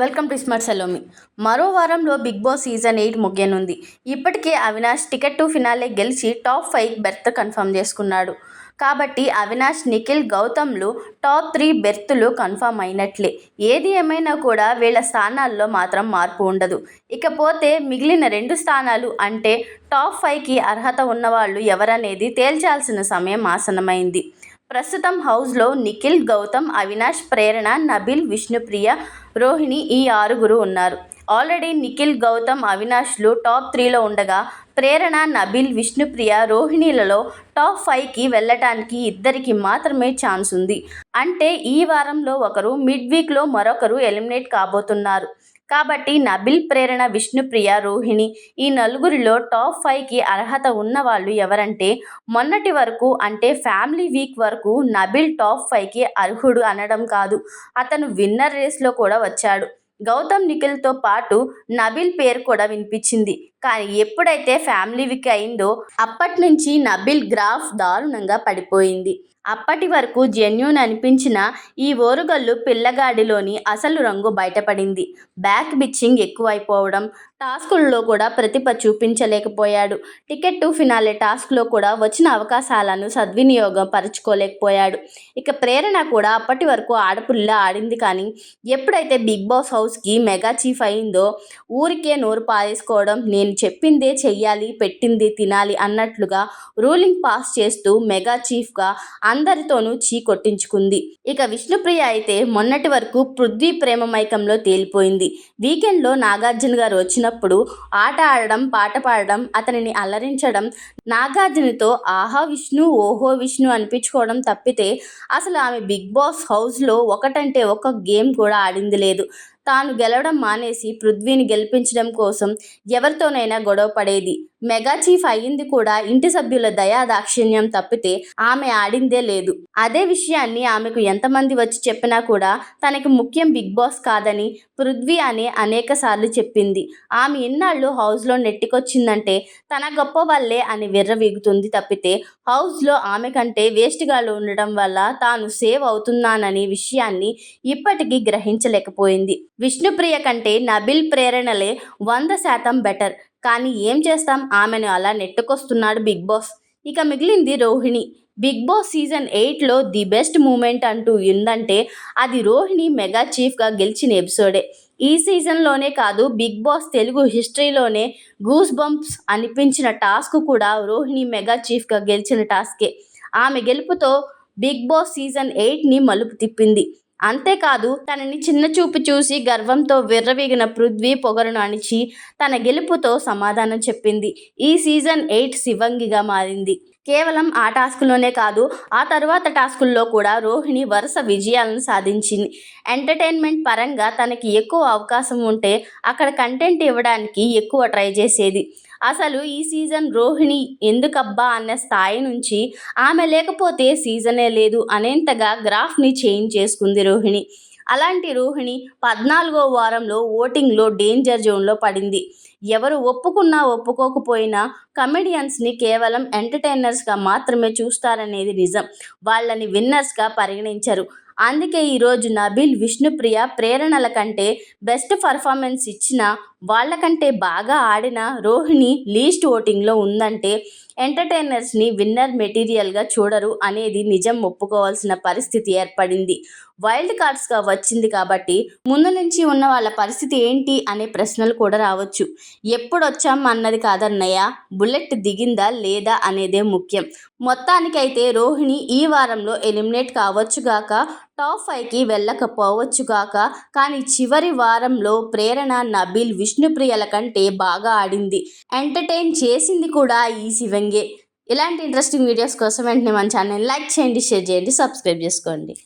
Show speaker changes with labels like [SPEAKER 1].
[SPEAKER 1] Welcome to smart Salomi. మరో వారంలో Bigg Boss season eight ముగియనుంది. ఇప్పటికే అవినాష్ టికెట్ టు ఫినాలే గెలిచి టాప్ ఫైవ్ బెర్త్ కన్ఫర్మ్ చేసుకున్నాడు. కాబట్టి అవినాష్ నిఖిల్ గౌతమ్లు టాప్ త్రీ బెర్తులు కన్ఫర్మ్ అయినట్లే. ఏది ఏమైనా కూడా వీళ్ళ స్థానాల్లో మాత్రం మార్పు ఉండదు. ఇకపోతే మిగిలిన రెండు స్థానాలు అంటే టాప్ ఫైవ్కి అర్హత ఉన్నవాళ్ళు ఎవరనేది తేల్చాల్సిన సమయం ఆసనమైంది ప్రస్తుతం హౌస్లో నిఖిల్ గౌతమ్ అవినాష్ ప్రేరణ నబిల్ విష్ణుప్రియ రోహిణి ఈ ఆరుగురు ఉన్నారు. ఆల్రెడీ నిఖిల్ గౌతమ్ అవినాష్లు టాప్ త్రీలో ఉండగా ప్రేరణ నబిల్ విష్ణుప్రియ రోహిణిలలో టాప్ ఫైవ్కి వెళ్ళటానికి ఇద్దరికి మాత్రమే ఛాన్స్ ఉంది. అంటే ఈ వారంలో ఒకరు మిడ్ వీక్లో మరొకరు ఎలిమినేట్ కాబోతున్నారు. కాబట్టి నబిల్ ప్రేరణ విష్ణుప్రియ రోహిణి. ఈ నలుగురిలో టాప్ ఫైవ్కి అర్హత ఉన్న వాళ్ళు ఎవరంటే మొన్నటి వరకు అంటే ఫ్యామిలీ వీక్ వరకు నబిల్ టాప్ ఫైవ్కి అర్హుడు అనడం కాదు. అతను విన్నర్ రేస్లో కూడా వచ్చాడు. గౌతమ్ నిఖిల్తో పాటు నబిల్ పేరు కూడా వినిపించింది. కానీ ఎప్పుడైతే ఫ్యామిలీ వీక్ అయిందో అప్పటి నుంచి నబిల్ గ్రాఫ్ దారుణంగా పడిపోయింది. అప్పటి వరకు జెన్యూన్ అనిపించిన ఈ ఓరుగల్లు పిల్లగాడిలోని అసలు రంగు బయటపడింది. బ్యాక్ బిచ్చింగ్ ఎక్కువైపోవడం టాస్కుల్లో కూడా ప్రతిభ చూపించలేకపోయాడు. టికెట్ టు ఫినాలే టాస్క్లో కూడా వచ్చిన అవకాశాలను సద్వినియోగం పరచుకోలేకపోయాడు. ఇక ప్రేరణ కూడా అప్పటి వరకు ఆడపిల్ల ఆడింది కానీ ఎప్పుడైతే బిగ్ బాస్ హౌస్కి మెగా చీఫ్ అయిందో ఊరికే నోరు పారేసుకోవడం నేను చెప్పిందే చెయ్యాలి పెట్టింది తినాలి అన్నట్లుగా రూలింగ్ పాస్ చేస్తూ మెగా చీఫ్గా అందరితోనూ చీ కొట్టించుకుంది. ఇక విష్ణుప్రియ అయితే మొన్నటి వరకు పృథ్వీ ప్రేమ మైకంలో తేలిపోయింది. వీకెండ్లో నాగార్జున గారు వచ్చిన వచ్చినప్పుడు ఆట ఆడడం పాట పాడడం అతనిని అలరించడం నాగార్జునతో ఆహా విష్ణు ఓహో విష్ణు అనిపించుకోవడం తప్పితే అసలు ఆమె బిగ్ బాస్ హౌస్లో ఒకటంటే ఒక గేమ్ కూడా ఆడింది లేదు. తాను గెలవడం మానేసి పృథ్వీని గెలిపించడం కోసం ఎవరితోనైనా గొడవ పడేది. మెగా చీఫ్ అయ్యింది కూడా ఇంటి సభ్యుల దయా దాక్షిణ్యం తప్పితే ఆమె ఆడిందే లేదు. అదే విషయాన్ని ఆమెకు ఎంతమంది వచ్చి చెప్పినా కూడా తనకి ముఖ్యం బిగ్ బాస్ కాదని పృథ్వీ అనే అనేక సార్లు చెప్పింది. ఆమె ఇన్నాళ్ళు హౌస్లో నెట్టికొచ్చిందంటే తన గొప్ప వల్లే అని విర్రవీగుతుంది తప్పితే హౌస్లో ఆమె కంటే వేస్ట్గాలు ఉండడం వల్ల తాను సేవ్ అవుతున్నాననే విషయాన్ని ఇప్పటికీ గ్రహించలేకపోయింది. విష్ణుప్రియ కంటే నబిల్ ప్రేరణలే వంద శాతం బెటర్. కానీ ఏం చేస్తాం? ఆమెను అలా నెట్టుకొస్తున్నాడు బిగ్ బాస్. ఇక మిగిలింది రోహిణి. బిగ్ బాస్ సీజన్ ఎయిట్లో ది బెస్ట్ మూమెంట్ అంటూ ఉందంటే అది రోహిణి మెగా చీఫ్గా గెలిచిన ఎపిసోడే. ఈ సీజన్లోనే కాదు బిగ్ బాస్ తెలుగు హిస్టరీలోనే గూస్ బంప్స్ అనిపించిన టాస్క్ కూడా రోహిణి మెగా చీఫ్గా గెలిచిన టాస్కే. ఆమె గెలుపుతో బిగ్ బాస్ సీజన్ ఎయిట్ని మలుపు తిప్పింది. అంతేకాదు తనని చిన్న చూపు చూసి గర్వంతో విర్రవీగిన పృథ్వీ పొగరును అణిచి తన గెలుపుతో సమాధానం చెప్పింది. ఈ సీజన్ ఎయిట్ శివంగిగా మారింది. కేవలం ఆ టాస్క్లోనే కాదు ఆ తర్వాత టాస్కుల్లో కూడా రోహిణి వరుస విజయాలను సాధించింది. ఎంటర్టైన్మెంట్ పరంగా తనకి ఎక్కువ అవకాశం ఉంటే అక్కడ కంటెంట్ ఇవ్వడానికి ఎక్కువ ట్రై చేసేది. అసలు ఈ సీజన్ రోహిణి ఎందుకబ్బా అన్న స్థాయి నుంచి ఆమె లేకపోతే సీజనే లేదు అనేంతగా గ్రాఫ్ని చేంజ్ చేసుకుంది రోహిణి. అలాంటి రోహిణి పద్నాలుగో వారంలో ఓటింగ్లో డేంజర్ జోన్లో పడింది. ఎవరు ఒప్పుకున్నా ఒప్పుకోకపోయినా కమెడియన్స్ని కేవలం ఎంటర్టైనర్స్గా మాత్రమే చూస్తారనేది నిజం. వాళ్ళని విన్నర్స్గా పరిగణించరు. అందుకే ఈరోజు నబీల్ విష్ణుప్రియ ప్రేరణల కంటే బెస్ట్ పర్ఫార్మెన్స్ ఇచ్చిన వాళ్ళకంటే బాగా ఆడిన రోహిణి లీస్ట్ ఓటింగ్లో ఉందంటే ఎంటర్టైనర్స్ని విన్నర్ మెటీరియల్గా చూడరు అనేది నిజం ఒప్పుకోవాల్సిన పరిస్థితి ఏర్పడింది. వైల్డ్ కార్డ్స్గా వచ్చింది కాబట్టి ముందు నుంచి ఉన్న వాళ్ళ పరిస్థితి ఏంటి అనే ప్రశ్నలు కూడా రావచ్చు. ఎప్పుడు వచ్చాం అన్నది కాదన్నయ్య? బుల్లెట్ దిగిందా లేదా అనేదే ముఖ్యం. మొత్తానికైతే రోహిణి ఈ వారంలో ఎలిమినేట్ కావచ్చుగాక టాప్ ఫైవ్కి వెళ్ళకపోవచ్చుగాక కానీ చివరి వారంలో ప్రేరణ నబీల్ విష్ణుప్రియల కంటే బాగా ఆడింది. ఎంటర్టైన్ చేసింది కూడా ఈ శివంగే. ఇలాంటి ఇంట్రెస్టింగ్ వీడియోస్ కోసం వెంటనే మన ఛానల్ లైక్ చేయండి షేర్ చేయండి సబ్స్క్రైబ్ చేసుకోండి.